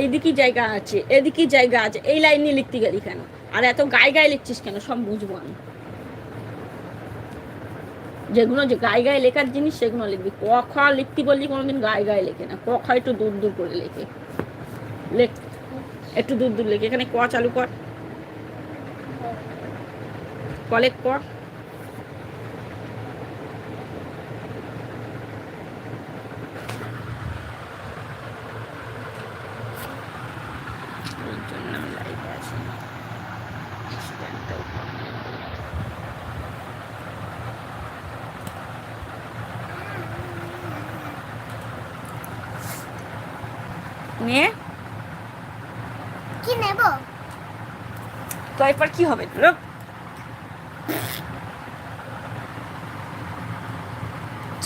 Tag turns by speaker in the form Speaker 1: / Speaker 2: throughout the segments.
Speaker 1: এইদিকেই জায়গা আছে এদিকেই জায়গা আছে, এই লাইন নিয়ে লিখতে গেলি কেন? আর এত গায়ে গায়ে লিখছিস কেন? সব বুঝব আমি। যেগুলো যে গায়ে গায়ে লেখার জিনিস, সেগুলো লিখবি। ক, খ লিখতে বললি কোনোদিন গায়ে গায়ে লেখে না। ক, খ একটু দূর দূর করে লেখে। লেখ, একটু দূর দূর লেখে। এখানে ক চালু কর। কলেক কর এই জন্য আমি লাইভে আসি স্ট্যান্ডটাও কম নেই বলে। নিয়ে।
Speaker 2: কি নেব?
Speaker 1: তো এরপর কি হবে লোক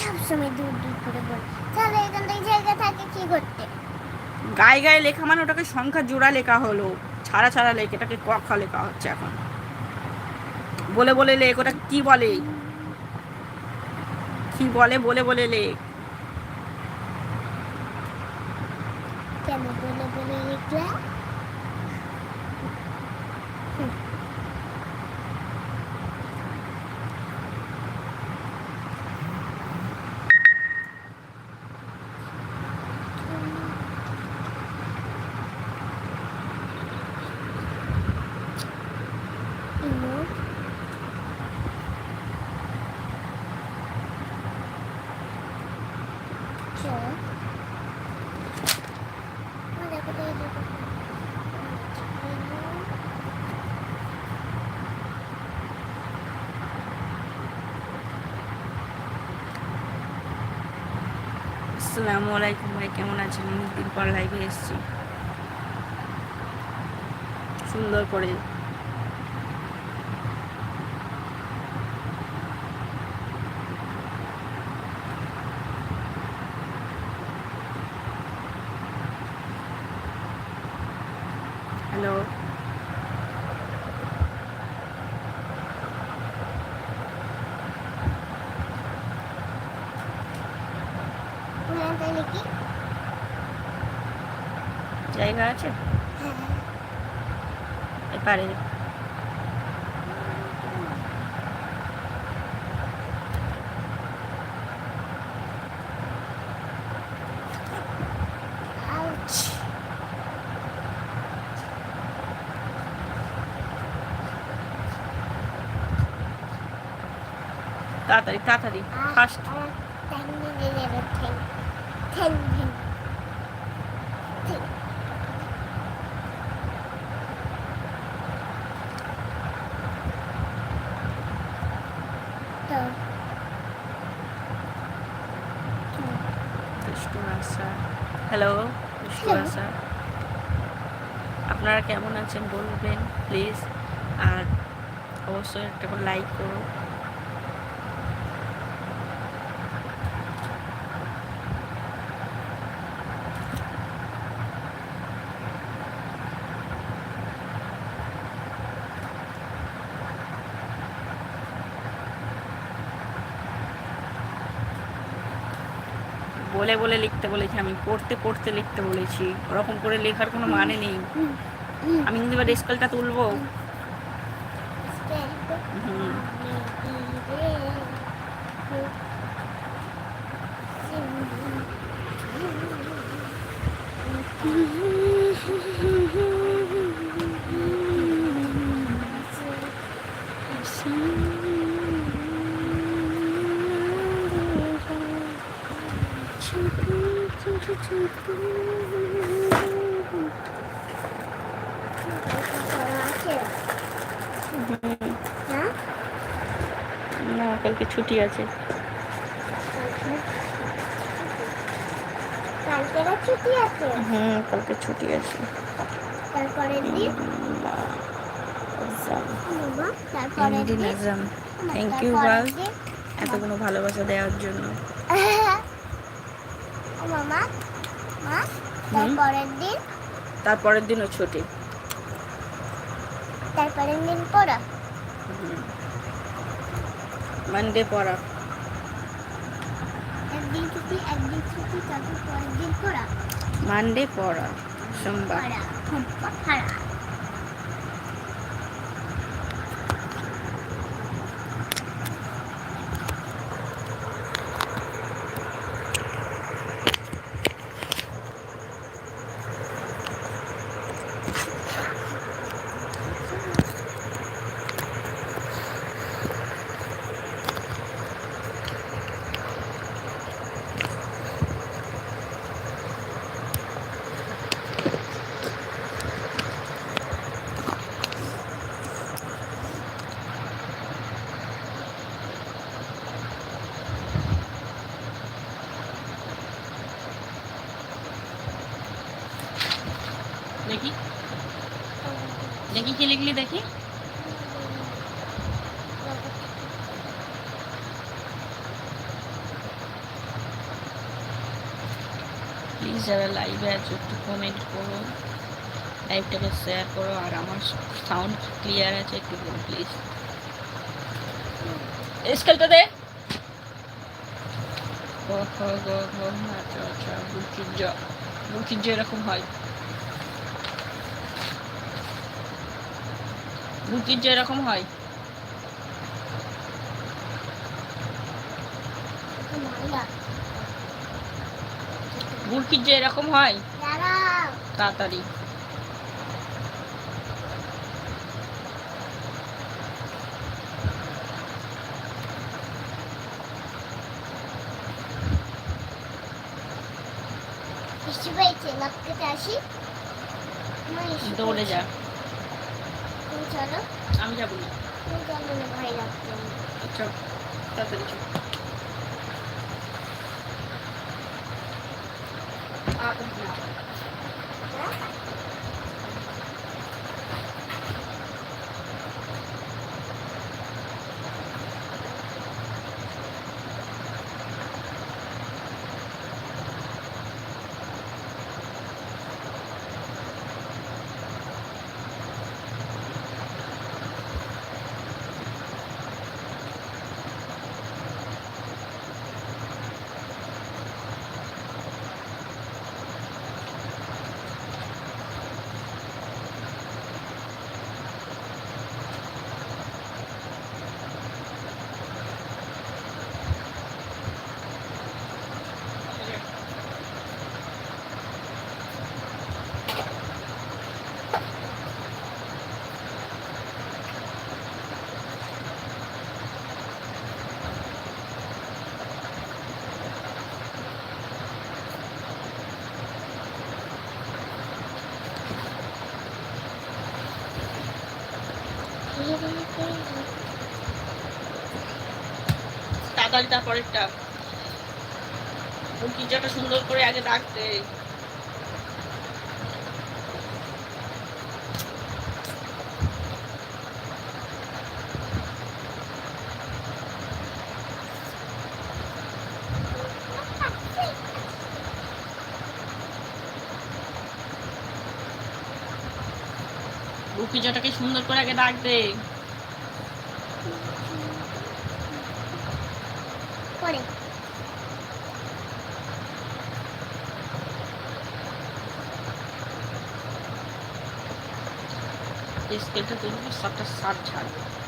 Speaker 2: সবসময় দূর দূর করে বল। তাহলে এখান থেকে জায়গা থাকে কি করতে?
Speaker 1: গায়ে গায়ে লেখা মানে ওটাকে সংখ্যা জোড়া লেখা হলো। ছাড়া ছাড়া লেখ এটাকে কখা লেখা হচ্ছে এখন। বলে বলে লেখ ওটা কি বলে? কি বলে বলে বলে লেখ?
Speaker 2: কেন বলে বলে লিখলা ইমো চল মজা করে দেখো
Speaker 1: আসসালামু আলাইকুম ভাই কেমন আছেন? অনেকদিন পর লাইভে এসেছি। সুন্দর করে। হ্যালো
Speaker 2: উড়ান তাহলে কি
Speaker 1: জায়গা আছে
Speaker 2: হ্যাঁ
Speaker 1: এপারে
Speaker 2: আউচ
Speaker 1: তাড়াতাড়ি তাড়াতাড়ি ফার্স্ট
Speaker 2: ঠ্যাং ভেঙে যাবে ঠ্যাং ঠ্যাং ভেঙে ঠ্যাং।
Speaker 1: আছেন বলবেন প্লিজ আর অবশ্যই একটা করে লাইক করো। বলে বলে লিখতে বলেছি আমি, পড়তে পড়তে লিখতে বলেছি। ওরকম করে লেখার কোনো মানে নেই। আমি কিন্তু এবার স্কেলটা তুলবো। হুম
Speaker 2: হ্যাঁ
Speaker 1: না কালকে ছুটি আছে।
Speaker 2: কালকে ছুটি আছে?
Speaker 1: হুম কালকে ছুটি আছে। থ্যাংক ইউ ভালোবাসা দেওয়ার জন্য।
Speaker 2: ও মামা মা তারপরের দিন?
Speaker 1: তারপরের দিনও ছুটি।
Speaker 2: তারপরের দিন পড়া।
Speaker 1: মানডে পড়া।
Speaker 2: একদিন ছুটি একদিন ছুটি তারপর পরের দিন পড়া।
Speaker 1: মানডে পড়া সোমবার।
Speaker 2: পড়া
Speaker 1: দেখি কি লিখলি দেখি। প্লিজ যারা লাইভে আছো, একটু কমেন্ট করো লাইভটাকে শেয়ার করো, আর আমার সাউন্ড ক্লিয়ার আছে, একটু বলো প্লিজ স্কেলটা দে। আচ্ছা আচ্ছা বুকির জ এরকম হয়। বুকির যেরকম হয়। বুরকির যে এরকম হয় তাড়াতাড়ি। দৌড়ে যা।
Speaker 2: তুমি চলো
Speaker 1: আমি যাব না
Speaker 2: তুমি চলো না ভয় লাগছে আমার।
Speaker 1: চল তাড়াতাড়ি চল তাড়াতাড়ি তারপরেরটা। জটা সুন্দর করে আগে রাখতে বুকি সুন্দর করে আগে রাখতে
Speaker 2: পরে
Speaker 1: স্কেলটা তুলবি সাতটা সাত ছাড়বে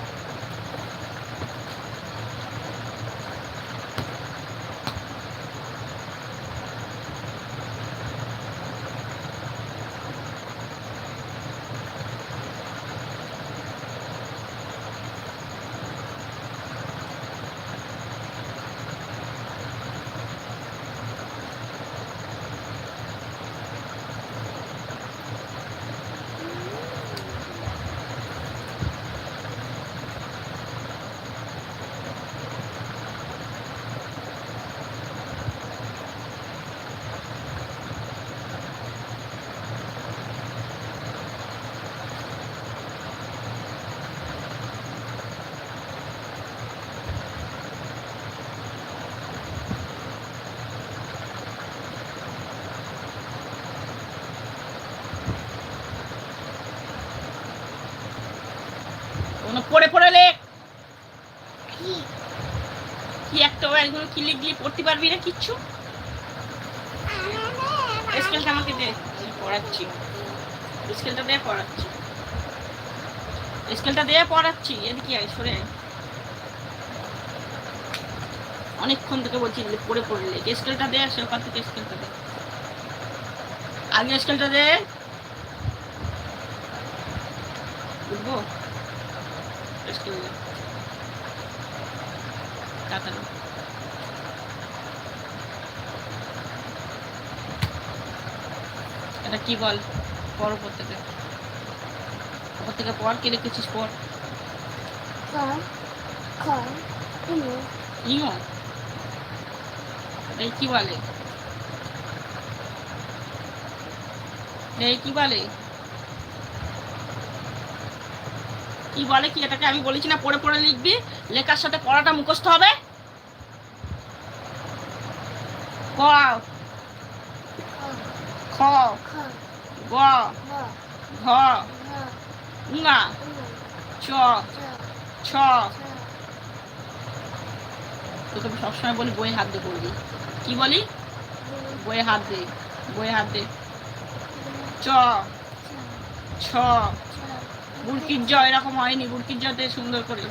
Speaker 1: পড়ে পড়ে লেখ।
Speaker 2: কি?
Speaker 1: একটা একদম কি লিখলি পড়তে পারবি না কিচ্ছু? স্কেলটা আমাকে দে। পড়াচ্ছি। স্কেলটা পড়াচ্ছি। স্কেলটা দিয়ে পড়াচ্ছি। এদিকে আয়, সরে আয়। অনেকক্ষণ থেকে বলছি যে পড়ে পড়লে স্কেলটা দে সে ওখান থেকে স্কেলটা দে। আগে স্কেলটা দে। স্কেল। দে এটা কি বল? পর উপর থেকে উপর থেকে পর কি লিখেছিস পর? ইও এই কি বলে? এই কি বলে? কি বলে কি এটাকে আমি বলেছি না, পড়ে পড়ে লিখবি, লেখার সাথে পড়াটা মুখস্থ হবে। খ, গ চ তোকে সবসময় বলি বই হাত দিয়ে পড়বি। কি বলি? বইয়ে হাত দে বইয়ে হাত দে চ, ছ বুড়কির জ এরকম হয়নি বুড়কির জতে সুন্দর করে।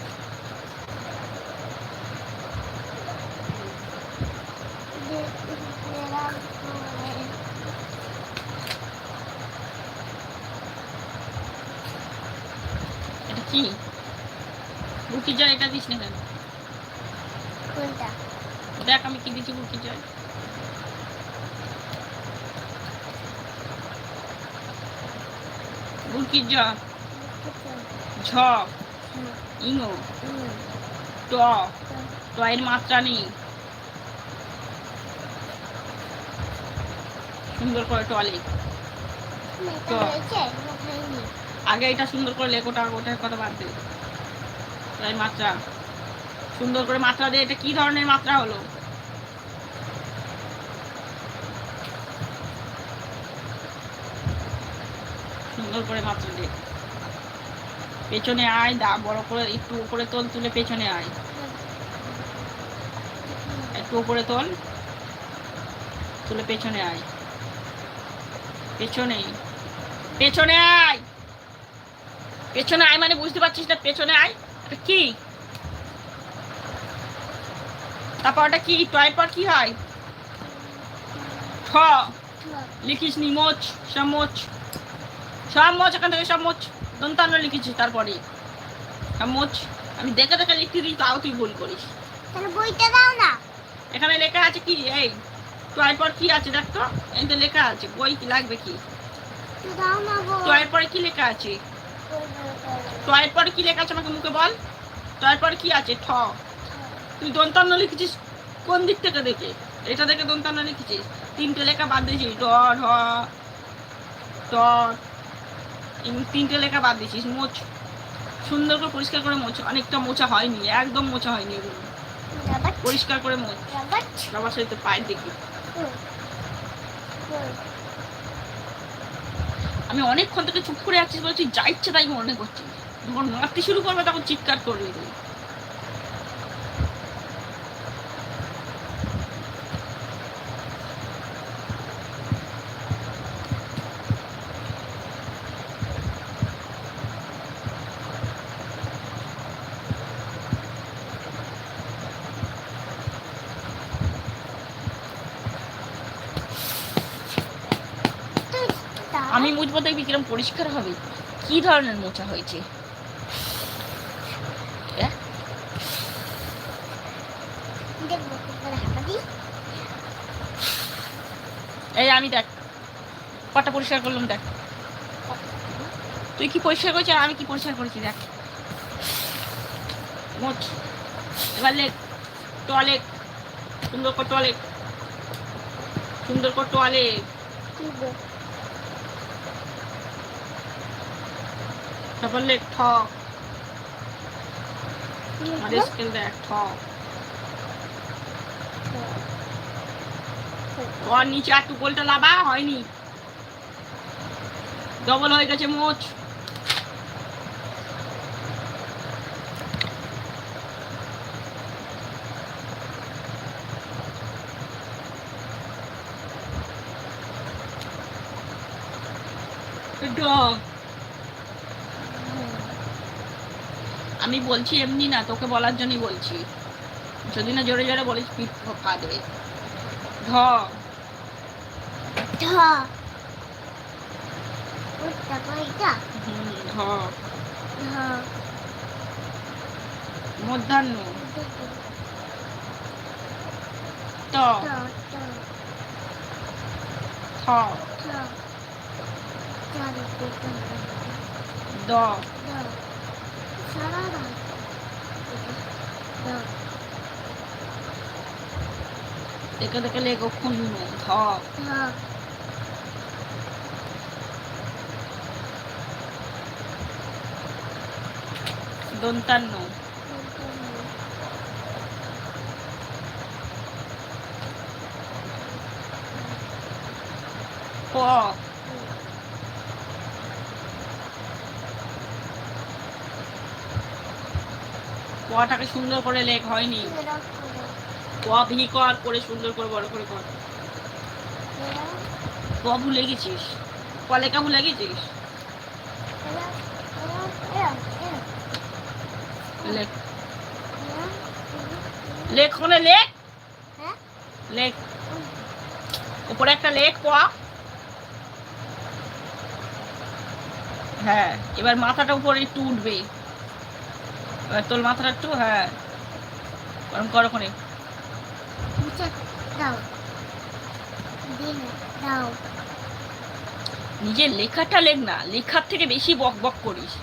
Speaker 1: এটা কি? বুড়কির জয় এটা দিস না কেন? দেখ আমি কি দিচ্ছি জয়। ঝ ইঙো ট ট এর মাত্রা নেই। সুন্দর করে টলে। আগে এটা সুন্দর করে লেখ ওটা ওটার কথা বাদ দে। তাই মাত্রা। সুন্দর করে মাত্রা দে এটা কি ধরনের মাত্রা হলো? সুন্দর করে মাত্রা দে। পেছনে আয়, দা বড় করে একটু উপরে তোল, তুলে পেছনে আয়। একটু উপরে তোল, তুলে পেছনে আয়। পেছনে পেছনে আয়! পেছনে আয় মানে বুঝতে পারছিস না, পেছনে আয়। এটা কি? তারপর ওটা কি? টয়ের পর কি হয়? ঠ। লিখিস নি মোচ সব মোচ সব এখান থেকে সব মোচ। দন্তান্ন লিখেছিস তারপরে মোচ আমি দেখে দেখে লিখতে দিই তাও তুই ভুল করিস।
Speaker 2: তাহলে বইটা দাও না।
Speaker 1: এখানে লেখা আছে কি? এই টয়ের পর কি আছে দেখ তো? এই তো লেখা আছে বই কি লাগবে কি?
Speaker 2: দাও না
Speaker 1: টয়ের পরে কি লেখা আছে? টয়ের পরে কি লেখা আছে আমাকে মুখে বল? টয়ের পরে কি আছে? ঠ। তুই দন্তান্ন লিখেছিস কোন দিক থেকে দেখে? এটা দেখে দন্তান্ন লিখেছিস। তিনটে লেখা বাদ দিয়েছিস। ড ঢ ট তিনটে লেখা বাদ দিয়েছিস মোচ। সুন্দর করে পরিষ্কার করে মোচ অনেকটা মোচা হয়নি একদম মোচা হয়নি এগুলো পরিষ্কার করে মোচ। বাবার সাথে পায়ের দেখি আমি অনেকক্ষণ থেকে চুপ করে আছিস বলে তুই যা ইচ্ছে তাই মনে করছিস। যখন মারতে শুরু করবে তখন চিৎকার করবি। তুই আমি মুছবো দেখবি কিরম পরিষ্কার হবে। কি ধরনের মোচা হয়েছে?
Speaker 2: দিই।
Speaker 1: এই আমি দেখ কটা পরিষ্কার করলাম দেখ। তুই কি পরিষ্কার করেছিস আমি কি পরিষ্কার করেছি দেখ। এবার লেখ টয়লেট সুন্দর করে টয়লেট সুন্দর করে টয়লেট তারপর লেখ ঠ আর স্কেল দেখ ঠ ওর নিচে আর টুকলটা লাবা হয়নি। ডবল হয়ে গেছে মোচ। Good dog. আমি বলছি এমনি না তোকে বলার জন্যই বলছি। যদি না জোরে জোরে বলিস পিঠ ফাটবে ধ।
Speaker 2: ঢ উঠটা কইটা
Speaker 1: হুম, ধ
Speaker 2: ঢ
Speaker 1: মধ্যাহ্ন ত
Speaker 2: ট ট
Speaker 1: থ
Speaker 2: ঠ চার দুটো
Speaker 1: দ
Speaker 2: ড সারা রাত ড
Speaker 1: দেখে দেখে লেগো খুন্নু ধ
Speaker 2: ঢ
Speaker 1: দন্তান্ন প পটাকে সুন্দর করে লেখ হয়নি। প ভি কর, করে সুন্দর করে, বড় করে কর। প ভুলে গেছিস প লেখা ভুলে গেছিস লেখ লেখ লেখ লেখ উপরে একটা লেখ প হ্যাঁ এবার মাথাটা উপরে একটু উঠবে। তোর মাথাটা একটু হ্যাঁ। ওরকম কর
Speaker 2: দিন দাও।
Speaker 1: নিজের লেখাটা লেখ না লেখার থেকে বেশি বক বক করিস।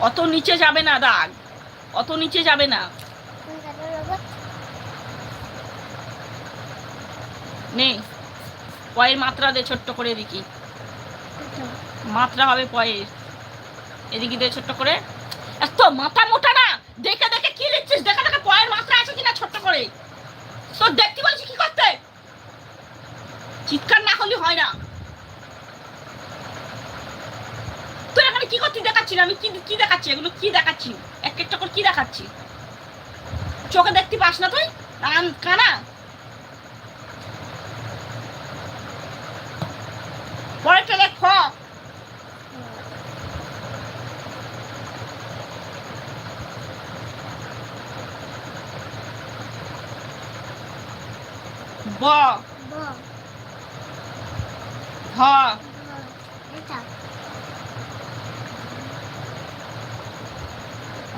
Speaker 1: অত নিচে যাবে না দাগ অত নিচে যাবে না। নে পয়ের মাত্রা দে ছোট্ট করে এদিকে মাত্রা হবে পয়ের এদিকে দে ছোট্ট করে। এত মাথা মোটা না। দেখে দেখে কি লিখছিস? দেখে দেখে পয়ের মাত্রা আছে কিনা ছোট্ট করে। তোর দেখতে বলছি, কি করতে? চিৎকার না হলে হয় না। তুই এখানে কি করছিস দেখাচ্ছি আমি কি কি দেখাচ্ছি? এগুলো কি দেখাচ্ছি? এক একটা করে কি দেখাচ্ছি? চোখে দেখতে পাস না তুই? কান? পরেরটা দেখ খ ব। ভ।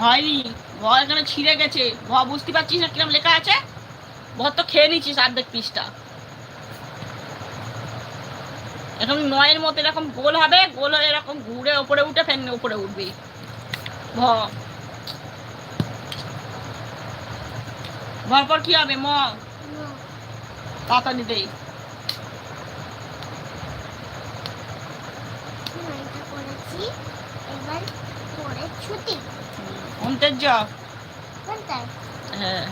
Speaker 1: হয়নি। ভ এখানে ছিঁড়ে গেছে। ভ, বুঝতে পারছিস না কিরম লেখা আছে? ভ তো খেয়ে নিচ্ছিস অর্ধেক পিসটা। এখন নয়ের মতো এরকম গোল হবে, গোল হয়ে এরকম ঘুরে ওপরে উঠে ফেন উপরে উঠবি। ভ। ভর পর কি হবে? ম। তাড়াতাড়ি দে
Speaker 2: করেছি। এবার পরে ছুটি।
Speaker 1: অন্তের
Speaker 2: কোনটায়?
Speaker 1: হ্যাঁ।